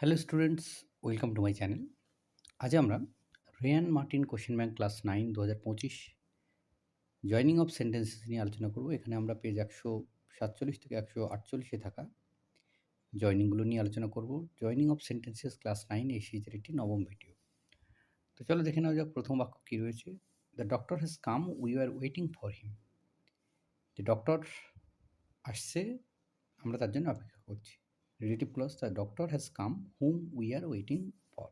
Hello students welcome to my channel আজ আমরা Rayen Martin question bank class nine দু হাজার পঁচিশ জয়নিং অফ সেন্টেন্সেস নিয়ে আলোচনা করব। এখানে আমরা পেজ একশো সাতচল্লিশ থেকে একশো আটচল্লিশে থাকা জয়নিংগুলো নিয়ে আলোচনা করব। Joining of sentences class nine এই সিরিজের একটি নবম ভিডিও তো চলো দেখে নেওয়া যাক প্রথম বাক্য কী রয়েছে। The doctor has come we are waiting for him যে ডক্টর আসছে, আমরা তার জন্য অপেক্ষা করছি। Relative clause the doctor has come whom we are waiting for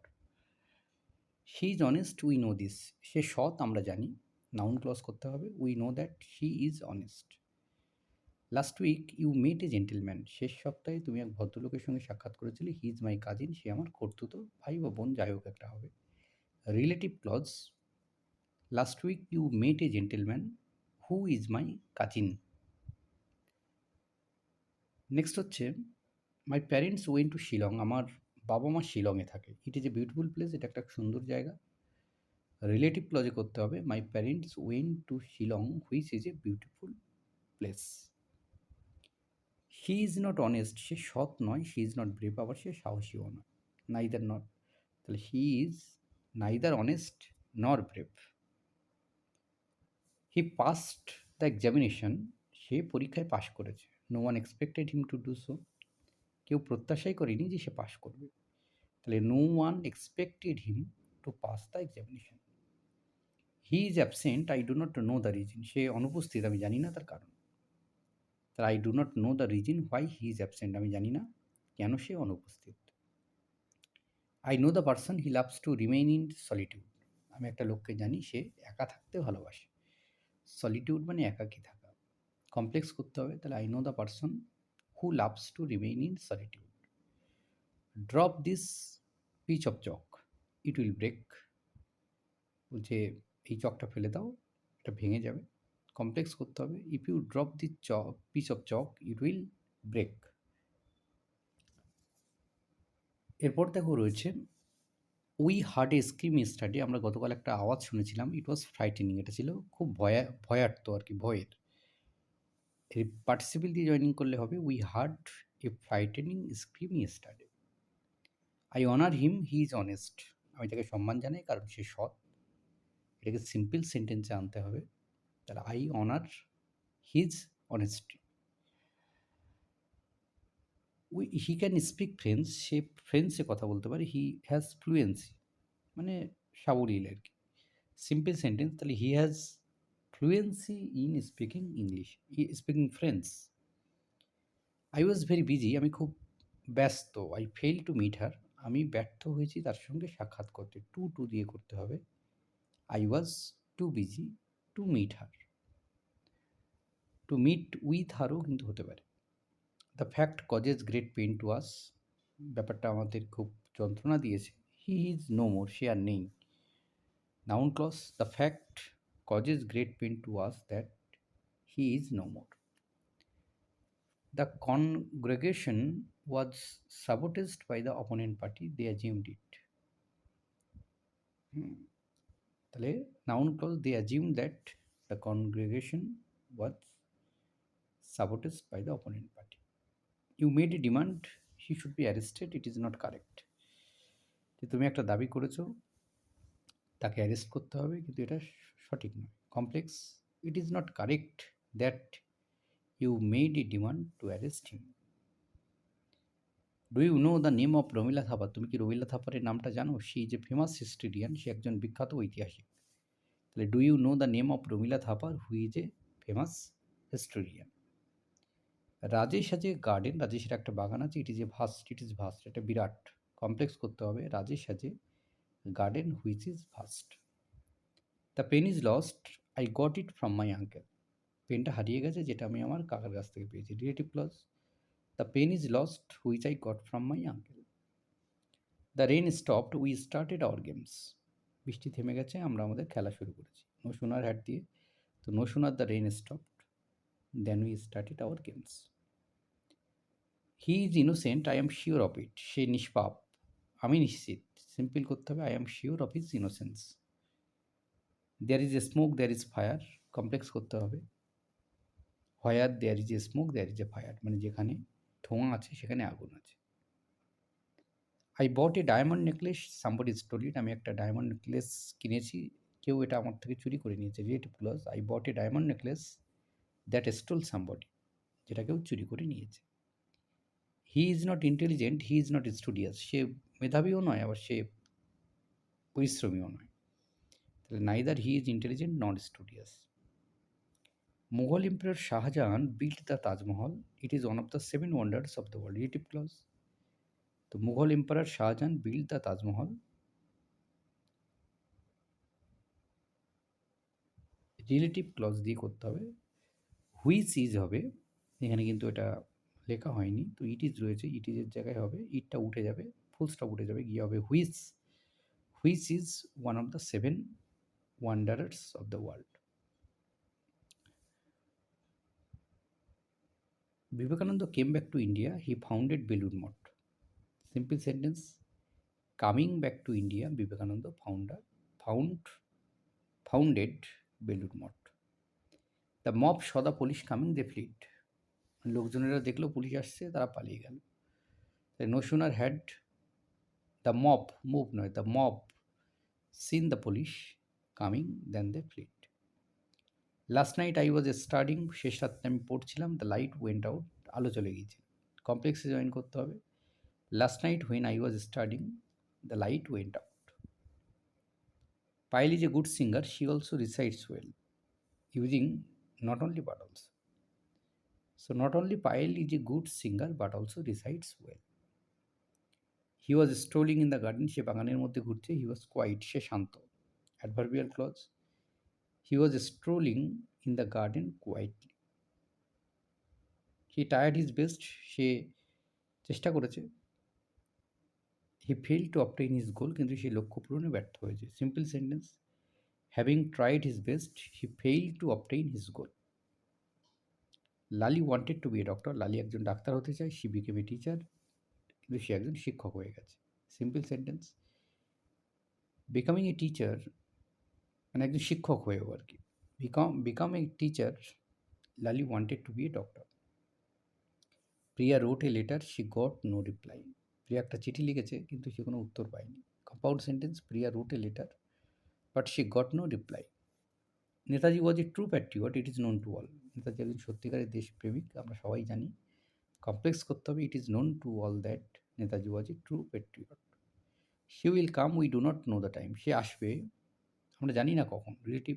she is honest we know this সে সৎ, আমরা জানি। নাউন ক্লজ করতে হবে we know that she is honest last week you met a gentleman শেষ সপ্তাহে তুমি এক ভদ্রলোকের সঙ্গে সাক্ষাৎ করেছিলে। হি ইজ মাই কাজিন সে আমার কর্তুতো ভাই বা বোন, যাই হোক একটা হবে। Relative clause last week you met a gentleman who is my cousin next হচ্ছে my parents went to Shillong আমার বাবা মা শিলংয়ে থাকে। It is a beautiful place এটা একটা সুন্দর জায়গা। রিলেটিভ ক্লজে করতে হবে my parents went to Shillong which is a beautiful place he is not honest সে সৎ নয় হি ইজ নট ব্রেভ আবার সে সাহসীও নয়। নাইদার নট তাহলে he is neither honest nor brave he passed the examination সে পরীক্ষায় পাশ করেছে। No one expected him to do so কেউ প্রত্যাশাই করেনি যে সে পাশ করবে। তাহলে no one expected him to pass the examination he is absent I do not know the reason সে অনুপস্থিত, আমি জানি না তার কারণ। তার I do not know the reason why he is absent আমি জানি না কেন সে অনুপস্থিত। I know the person he loves to remain in solitude আমি একটা লোককে জানি, সে একা থাকতে ভালোবাসে। সলিটিউড মানে একাকী থাকা। কমপ্লেক্স করতে হবে, তাহলে I know the person who loves to remain in solitude. Drop this piece of chalk, it will break. বলছে এই চকটা ফেলে দাও এটা ভেঙে যাবে। কমপ্লেক্স করতে হবে। If you drop the chalk piece of chalk it will break এরপর দেখো রয়েছে we heard a scream study আমরা গতকাল একটা আওয়াজ শুনেছিলাম। ইট ওয়াজ ফ্রাইটেনিং এটা ছিল খুব ভয়া ভয়ার্থ আর কি ভয়ের। এই পার্টিসিপেল দিয়ে জয়েনিং করলে হবে we heard a frightening scream study I honour him he is honest আমি তাকে সম্মান জানাই, কারণ সে সৎ। এটাকে সিম্পল সেন্টেন্সে আনতে হবে। তাহলে I honour his honesty we he can speak French সে ফ্রেন্সে কথা বলতে পারে হি হ্যাজ ফ্লুয়েন্সি মানে সাবলীল আর কি। সিম্পল সেন্টেন্স তাহলে he has fluency in speaking English speaking French I was very busy আমি খুব ব্যস্ত I fail to meet her আমি ব্যর্থ হয়েছি তার সঙ্গে সাক্ষাৎ করতে। টু টু দিয়ে করতে হবে। I was too busy to meet her to meet with হারও কিন্তু হতে পারে। The fact causes great pain to us ব্যাপারটা আমাদের খুব যন্ত্রণা দিয়েছে। হি ইজ নো মোর সে আর নেই। Noun clause the fact causes great pain to us that he is no more. The congregation was sabotaged by the opponent party, they assumed it. Hmm. তাহলে noun clause they assume that the congregation was sabotage by the opponent party you made a demand he should be arrested it is not correct যে তুমি একটা দাবি করেছ তাকে arrest করতে হবে, কিন্তু এটা সঠিক নয়। Complex it is not correct that you made a demand to arrest him do you know the name of Romila Thapar তুমি কি রমিলা থাপারের নামটা জানো? সে এ ফেমাস হিস্টোরিয়ান সে একজন বিখ্যাত ঐতিহাসিক। তাহলে do you know the name of Romila Thapar who is a famous historian Rajesh আছে garden রাজেশের একটা বাগান আছে it is a vast it is vast এটা বিরাট। কমপ্লেক্স করতে হবে। রাজেশ আছে garden which is vast the pen is lost I got it from my uncle পেনটা হারিয়ে গেছে, যেটা আমি আমার কাকার কাছ থেকে পেয়েছি relative clause the pen is lost which I got from my uncle the rain stopped we started our games বৃষ্টি থেমে গেছে, আমরা আমাদের খেলা শুরু করেছি। নো সোনার হ্যাট দিয়ে, তো no sooner the rain stopped then we started our games he is innocent I am sure of it সে নিষ্পাপ। আমি নিশ্চিত সিম্পল করতে হবে I am sure of his innocence there is a smoke there is fire complex করতে হবে। Where there is a smoke there is a fire মানে যেখানে ধোঁয়া আছে, সেখানে আগুন আছে। I bought a diamond necklace somebody stole it আমি একটা ডায়মন্ড নেকলেস কিনেছি, কেউ এটা আমার থেকে চুরি করে নিয়েছে relative clause I bought a diamond necklace that stole somebody যেটা কেউ চুরি করে নিয়েছে। He is not intelligent he is not studious সে মেধাবীও নয়, আবার সে পরিশ্রমীও নয়। তাহলে neither he is intelligent not studious Mughal empire Shahjahan built the Taj Mahal. It is one of the seven wonders of the world relative clause তো Mughal empire Shahjahan built the Taj Mahal. Relative clause দিয়ে করতে হবে। Which is হবে, এখানে কিন্তু এটা লেখা হয়নি। তো ইট ইজ রয়েছে ইট ইজের জায়গায় হবে ইটটা উঠে যাবে ফুল স্টপ উঠে যাবে, গিয়ে হবে which which is one of the seven wanderers of the world Vivekananda came back to India he founded Belur Math simple sentence coming back to India Vivekananda founder found founded Belur Math the mob saw the police coming they fled লোকজনেরা দেখল, পুলিশ আসছে, তারা পালিয়ে গেল। No sooner had the mob move নয় the mob seen the police coming then the fled last night I was starting শেষ রাত্রে আমি পড়ছিলাম দ্য লাইট ওয়েন্ট আউট আলো চলে গিয়েছে। কমপ্লেক্সে জয়েন করতে হবে। Last night when I was starting the light went out Piyal is a good singer she also resides well using not only but also. So not only Payal is a good singer but also recites well. He was strolling in the garden, সে বাগানের মধ্যে ঘুরছে he was quiet সে শান্ত। Adverbial clause he was strolling in the garden quietly he tried his best সে চেষ্টা করেছে। He fail to obtain his goal কিন্তু সেই লক্ষ্য পূরণে ব্যর্থ হয়েছে। Simple sentence having tried his best he fail to obtain his goal Lali wanted to be a doctor Lali একজন doctor হতে চায় সি বিকেম এ টিচার কিন্তু সে একজন শিক্ষক হয়ে গেছে। Simple sentence becoming a teacher মানে একজন শিক্ষক হয়েও আর কি। Become become a teacher Lali wanted to be a doctor Priya wrote a letter she got no reply Priya একটা চিঠি লিখেছে, কিন্তু সে কোনো উত্তর পায়নি। Compound sentence Priya wrote a letter but she got no reply Netaji was a true patriot it is known to all Netaji একজন সত্যিকারের দেশপ্রেমিক, আমরা সবাই জানি কমপ্লেক্স করতে হবে it is known to all that Netaji was a true patriot she will come we do not know the time সে আসবে, আমরা জানি না কখন। Relative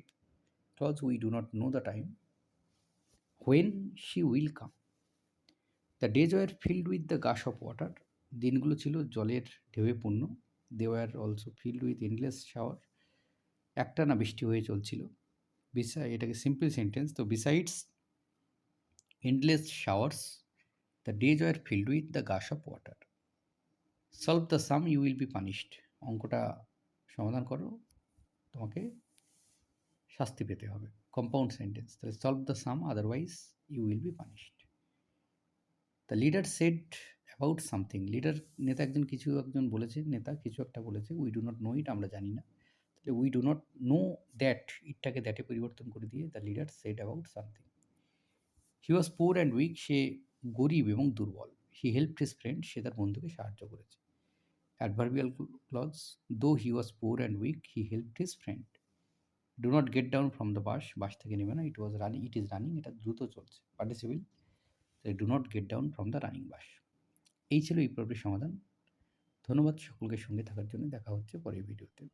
clause we do not know the time when she will come the days were filled with the gush of water দিনগুলো ছিল জলের ঢেউয়ে পূর্ণ। They were also filled with endless shower একটা না বৃষ্টি হয়ে চলছিল। বিসা এটাকে সিম্পল সেন্টেন্স তো besides endless showers the days were filled with the gush of water solve the sum you will be punished অঙ্কটা সমাধান করো, তোমাকে শাস্তি পেতে হবে। কম্পাউন্ড সেন্টেন্স তাহলে solve the sum otherwise you will be punished the leader said about something leader নেতা একজন, কিছু একজন বলেছে, নেতা কিছু একটা বলেছে we do not know it আমরা জানি না। তাহলে we do not know that ইটটাকে দ্যাটে পরিবর্তন করে দিয়ে the leader said about something he was poor and weak সে গরিব এবং দুর্বল। হি হেল্প হিস ফ্রেন্ড সে তার বন্ধুকে সাহায্য করেছে। Adverbial clause though he was poor and weak he help his friend do not get down from the bus bus থেকে নেবে না। It was running it is running এটা দ্রুত চলছে। Participle do not get down from the running bus এই ছিল এই পর্বের সমাধান। ধন্যবাদ সকলকে সঙ্গে থাকার জন্য। দেখা হচ্ছে পরের ভিডিওতে।